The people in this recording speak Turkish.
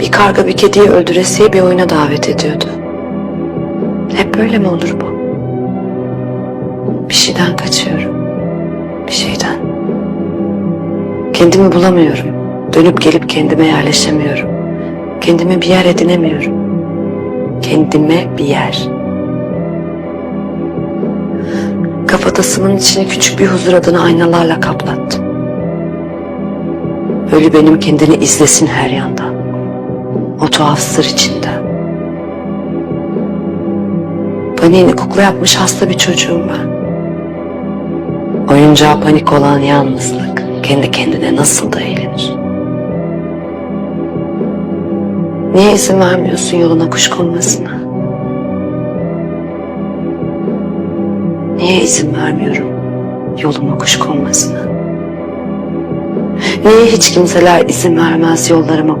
Bir karga bir kediyi öldüresiye bir oyuna davet ediyordu. Hep böyle mi olur bu? Bir şeyden kaçıyorum. Bir şeyden. Kendimi bulamıyorum. Dönüp gelip kendime yerleşemiyorum. Kendime bir yer edinemiyorum. Kendime bir yer. Kafatasımın içine küçük bir huzur adını aynalarla kaplattım. Ölü benim kendini izlesin her yandan. O tuhaf sır içinde. Paniğini kukla yapmış hasta bir çocuğum ben. Oyuncağa panik olan yalnızlık kendi kendine nasıl da eğlenir. Niye izin vermiyorsun yoluna kuş konmasına? Niye izin vermiyorum yoluma kuş konmasına? Niye hiç kimseler izin vermez yollarıma kuş